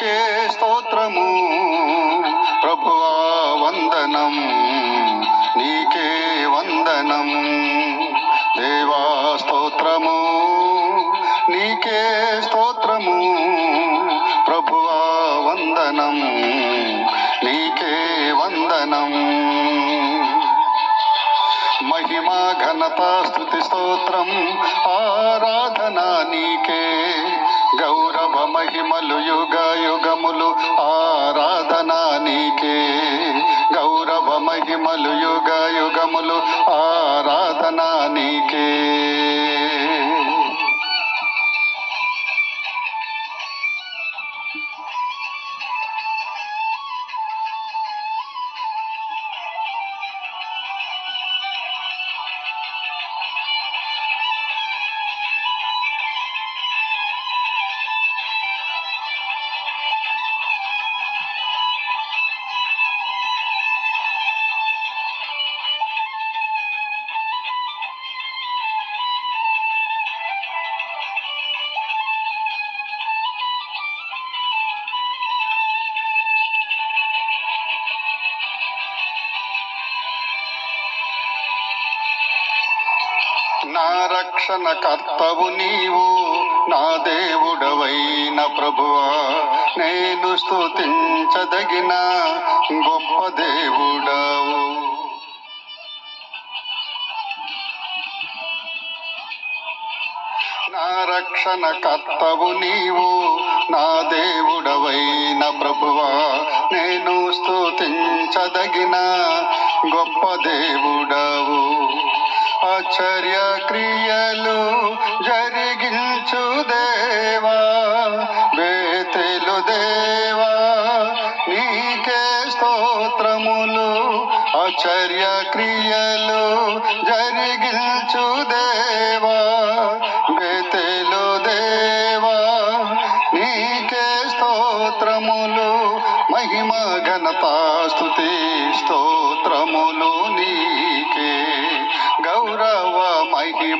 నీకే స్తోత్రము. ప్రభువా వందనం నీకే వందనం. దేవా స్తోత్రము నీకే స్తోత్రము. ప్రభువా వందనం నీకే వందనం. మహిమా ఘనత స్థుతి స్తోత్రం ఆరాధన నీకే. గౌరవ మహిమలు యుగ యుగములు ఆరాధన నీకే. గౌరవ మహిమలు యుగ యుగములు ఆరాధన నీకే. నా రక్షణ కర్తవు నీవు నా దేవుడవైన ప్రభువా. నేను స్తుతించదగిన గొప్ప దేవుడవు. నా రక్షణ కర్తవు నీవు నా దేవుడవైన ప్రభువా. నేను స్తుతించదగిన గొప్ప దేవుడవు. ఆశ్చర్య క్రియలు జరిగించు దేవా బేతెలు దేవా నీకే స్తోత్రములు. ఆశ్చర్య క్రియలు జరిగించు దేవా.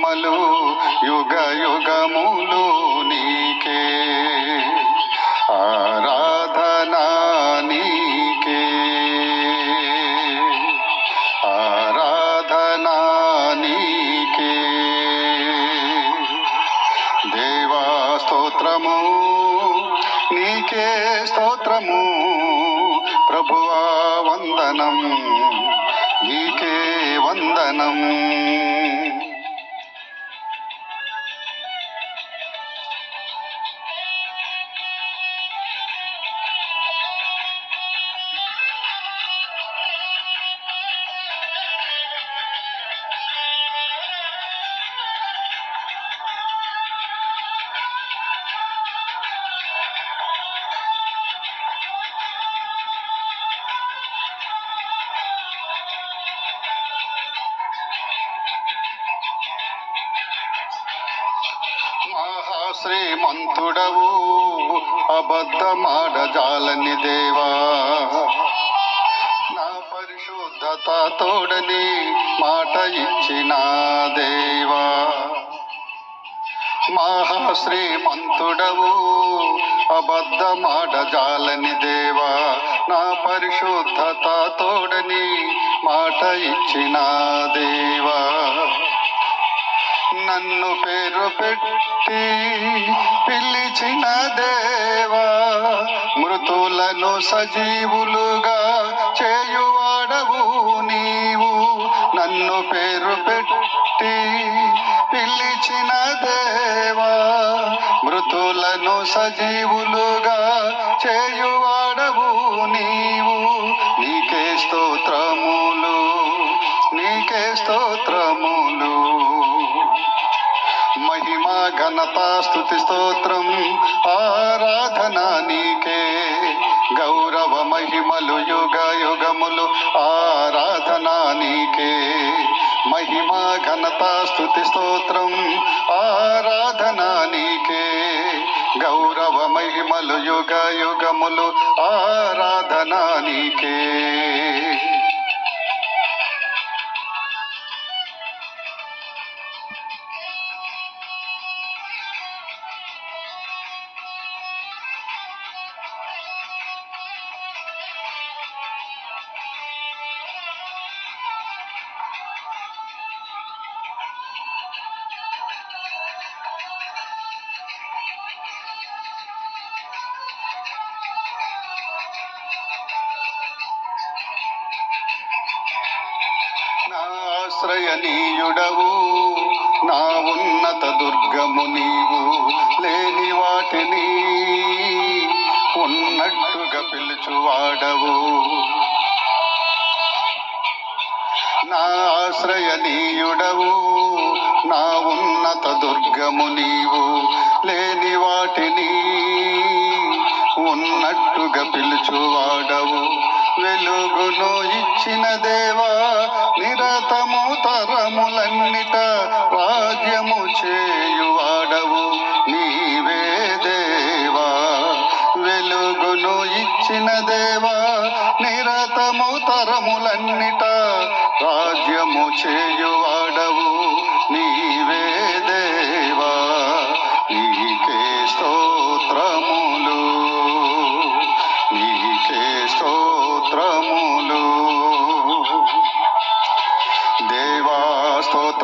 మహిమలు యుగ యుగములు నీకే. ఆరాధనా నీకే. ఆరాధనా నీకే. దేవా స్తోత్రము నీకే స్తోత్రము. ప్రభువా వందనం నీకే వందనం. శ్రీమంతుడవు. అబద్ధమాడజాలని దేవా. నా పరిశుద్ధత తోడని మాట ఇచ్చిన దేవా. మహాశ్రీమంతుడవు. అబద్ధమాడజాలని దేవా. నా పరిశుద్ధత తోడని మాట ఇచ్చిన దేవా. నన్ను పేరు పెట్టి పిలిచిన దేవా మృతులను సజీవులుగా చేయువాడవు నీవు. నన్ను పేరు పెట్టి పిలిచిన దేవా మృతులను సజీవులుగా చేయువాడవు నీవు. నీకే స్తోత్రములు నీకే స్తోత్రములు ఘనత స్థుతి స్తోత్రం. ఆరాధనా నీకే. గౌరవ మహిమలు యుగ యుగములు ఆరాధనా నీకే. మహిమా ఘనత స్థుతి స్తోత్రం. ఆరాధనా నీకే. గౌరవ మహిమలు యుగ యుగములు ఆరాధనా నీకే. ఆశ్రయనీయుడవు నా ఉన్నత దుర్గము నీవు లేని వాటిని ఉన్నట్టుగా పిలుచువాడవు. నా ఆశ్రయనీయుడవు నా ఉన్నత దుర్గము నీవు లేని వాటిని ఉన్నట్టుగా పిలుచువాడవు. వెలుగును ఇచ్చిన దేవా నిరతము తరములన్నిట రాజ్యము చేయువాడవు నీవే దేవా. వెలుగును ఇచ్చిన దేవా నిరతము తరములన్నిట రాజ్యము చేయువాడవు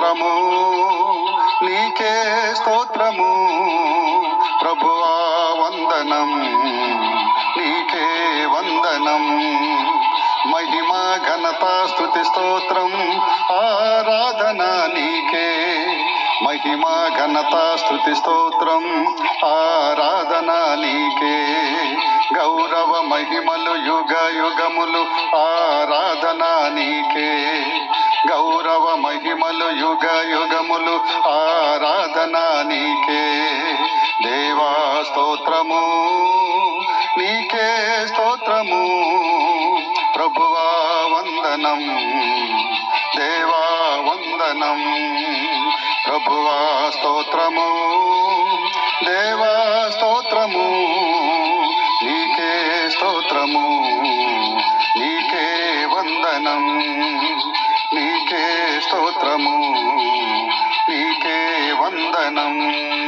స్తోత్రము నీకే స్తోత్రము. ప్రభువా వందనం నీకే వందనం. మహిమా ఘనత స్థుతి స్తోత్రం ఆరాధన నీకే. మహిమా ఘనత స్థుతి స్తోత్రం ఆరాధన నీకే. గౌరవ మహిమలు యుగ యుగములు ఆ యుగ యుగములు ఆరాధన నీకే. దేవా స్తోత్రము నీకే స్తోత్రము. ప్రభువా వందనం దేవా వందనం. ప్రభువా స్తోత్రము దేవా స్తోత్రము. నీకే స్తోత్రము నీకే వందనం. స్తోత్రము. నీకే వందనం.